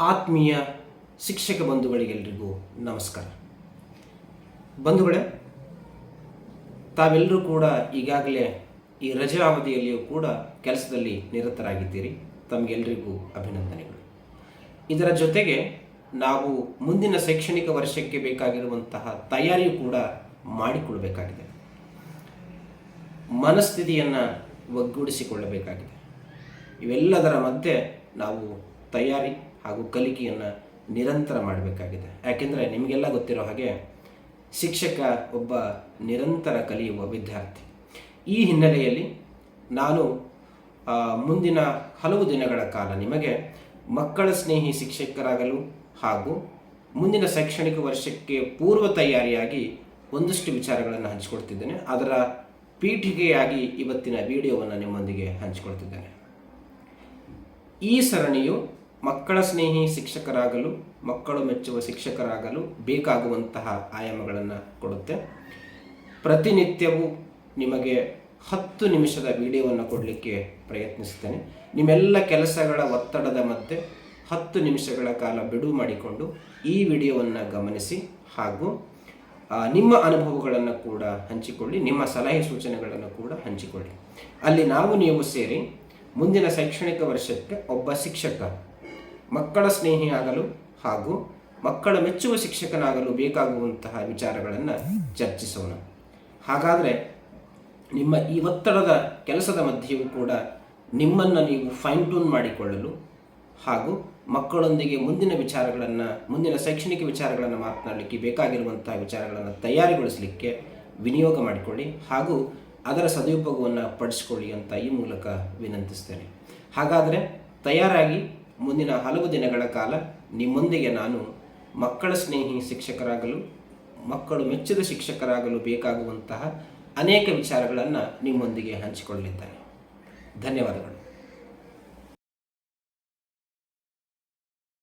ಆತ್ಮೀಯ ಶಿಕ್ಷಕ ಬಂಧುಗಳಿಗೆಲ್ರಿಗೂ ನಮಸ್ಕಾರ. ಬಂಧುಗಳೇ ತಾವೆಲ್ಲರೂ ಕೂಡ ಈಗಾಗಲೇ ಈ ರಜಾ ಅವಧಿಯಲ್ಲಿಯೂ ಕೂಡ ಕೆಲಸದಲ್ಲಿ ನಿರತರಾಗಿದ್ದೀರಿ. ತಮಗೆಲ್ಲರಿಗೂ ಅಭಿನಂದನೆಗಳು. ಇದರ ಜೊತೆಗೆ ನಾವು ಮುಂದಿನ ಶೈಕ್ಷಣಿಕ ವರ್ಷಕ್ಕೆ ಬೇಕಾಗಿರುವಂತಹ ತಯಾರಿಯೂ ಕೂಡ ಮಾಡಿಕೊಳ್ಳಬೇಕಾಗಿದೆ ಮನಸ್ಥಿತಿಯನ್ನು ಒಗ್ಗೂಡಿಸಿಕೊಳ್ಳಬೇಕಾಗಿದೆ. ಇವೆಲ್ಲದರ ಮಧ್ಯೆ ನಾವು ತಯಾರಿ ಹಾಗೂ ಕಲಿಕೆಯನ್ನು ನಿರಂತರ ಮಾಡಬೇಕಾಗಿದೆ. ಯಾಕೆಂದರೆ ನಿಮಗೆಲ್ಲ ಗೊತ್ತಿರೋ ಹಾಗೆ ಶಿಕ್ಷಕ ಒಬ್ಬ ನಿರಂತರ ಕಲಿಯುವ ವಿದ್ಯಾರ್ಥಿ. ಈ ಹಿನ್ನೆಲೆಯಲ್ಲಿ ನಾನು ಮುಂದಿನ ಹಲವು ದಿನಗಳ ಕಾಲ ನಿಮಗೆ ಮಕ್ಕಳ ಸ್ನೇಹಿ ಶಿಕ್ಷಕರಾಗಲು ಹಾಗೂ ಮುಂದಿನ ಶೈಕ್ಷಣಿಕ ವರ್ಷಕ್ಕೆ ಪೂರ್ವ ತಯಾರಿಯಾಗಿ ಒಂದಷ್ಟು ವಿಚಾರಗಳನ್ನು ಹಂಚಿಕೊಡ್ತಿದ್ದೇನೆ. ಅದರ ಪೀಠಿಕೆಯಾಗಿ ಇವತ್ತಿನ ವಿಡಿಯೋವನ್ನು ನಿಮ್ಮೊಂದಿಗೆ ಹಂಚಿಕೊಳ್ತಿದ್ದೇನೆ ಈ ಸರಣಿಯು ಮಕ್ಕಳ ಸ್ನೇಹಿ ಶಿಕ್ಷಕರಾಗಲು, ಮಕ್ಕಳು ಮೆಚ್ಚುವ ಶಿಕ್ಷಕರಾಗಲು ಬೇಕಾಗುವಂತಹ ಆಯಾಮಗಳನ್ನು ಕೊಡುತ್ತೆ. ಪ್ರತಿನಿತ್ಯವೂ ನಿಮಗೆ ಹತ್ತು ನಿಮಿಷದ ವಿಡಿಯೋವನ್ನು ಕೊಡಲಿಕ್ಕೆ ಪ್ರಯತ್ನಿಸ್ತೇನೆ ನಿಮ್ಮೆಲ್ಲ ಕೆಲಸಗಳ ಒತ್ತಡದ ಮಧ್ಯೆ ಹತ್ತು ನಿಮಿಷಗಳ ಕಾಲ ಬಿಡುವು ಮಾಡಿಕೊಂಡು ಈ ವಿಡಿಯೋವನ್ನು ಗಮನಿಸಿ ಹಾಗೂ ನಿಮ್ಮ ಅನುಭವಗಳನ್ನು ಕೂಡ ಹಂಚಿಕೊಳ್ಳಿ, ನಿಮ್ಮ ಸಲಹೆ ಸೂಚನೆಗಳನ್ನು ಕೂಡ ಹಂಚಿಕೊಳ್ಳಿ. ಅಲ್ಲಿ ನಾವು ನೀವು ಸೇರಿ ಮುಂದಿನ ಶೈಕ್ಷಣಿಕ ವರ್ಷಕ್ಕೆ ಒಬ್ಬ ಶಿಕ್ಷಕ ಮಕ್ಕಳ ಸ್ನೇಹಿಯಾಗಲು ಹಾಗೂ ಮಕ್ಕಳ ಮೆಚ್ಚುವ ಶಿಕ್ಷಕನಾಗಲು ಬೇಕಾಗುವಂತಹ ವಿಚಾರಗಳನ್ನು ಚರ್ಚಿಸೋಣ. ಹಾಗಾದರೆ ನಿಮ್ಮ ಈ ಒತ್ತಡದ ಕೆಲಸದ ಮಧ್ಯೆಯೂ ಕೂಡ ನಿಮ್ಮನ್ನು ನೀವು ಫೈನ್ ಟ್ಯೂನ್ ಮಾಡಿಕೊಳ್ಳಲು ಹಾಗೂ ಮಕ್ಕಳೊಂದಿಗೆ ಮುಂದಿನ ವಿಚಾರಗಳನ್ನು, ಮುಂದಿನ ಶೈಕ್ಷಣಿಕ ವಿಚಾರಗಳನ್ನು ಮಾತನಾಡಲಿಕ್ಕೆ ಬೇಕಾಗಿರುವಂತಹ ವಿಚಾರಗಳನ್ನು ತಯಾರಿಗೊಳಿಸಲಿಕ್ಕೆ ವಿನಿಯೋಗ ಮಾಡಿಕೊಳ್ಳಿ ಹಾಗೂ ಅದರ ಸದುಪಯೋಗವನ್ನು ಪಡಿಸಿಕೊಳ್ಳಿ ಅಂತ ಈ ಮೂಲಕ ವಿನಂತಿಸ್ತೇನೆ. ಹಾಗಾದರೆ ತಯಾರಾಗಿ ಮುಂದಿನ ಹಲವು ದಿನಗಳ ಕಾಲ ನಿಮ್ಮೊಂದಿಗೆ ನಾನು ಮಕ್ಕಳ ಸ್ನೇಹಿ ಶಿಕ್ಷಕರಾಗಲು, ಮಕ್ಕಳು ಮೆಚ್ಚಿದ ಶಿಕ್ಷಕರಾಗಲು ಬೇಕಾಗುವಂತಹ ಅನೇಕ ವಿಚಾರಗಳನ್ನು ನಿಮ್ಮೊಂದಿಗೆ ಹಂಚಿಕೊಳ್ಳಲಿದ್ದೇನೆ. ಧನ್ಯವಾದಗಳು.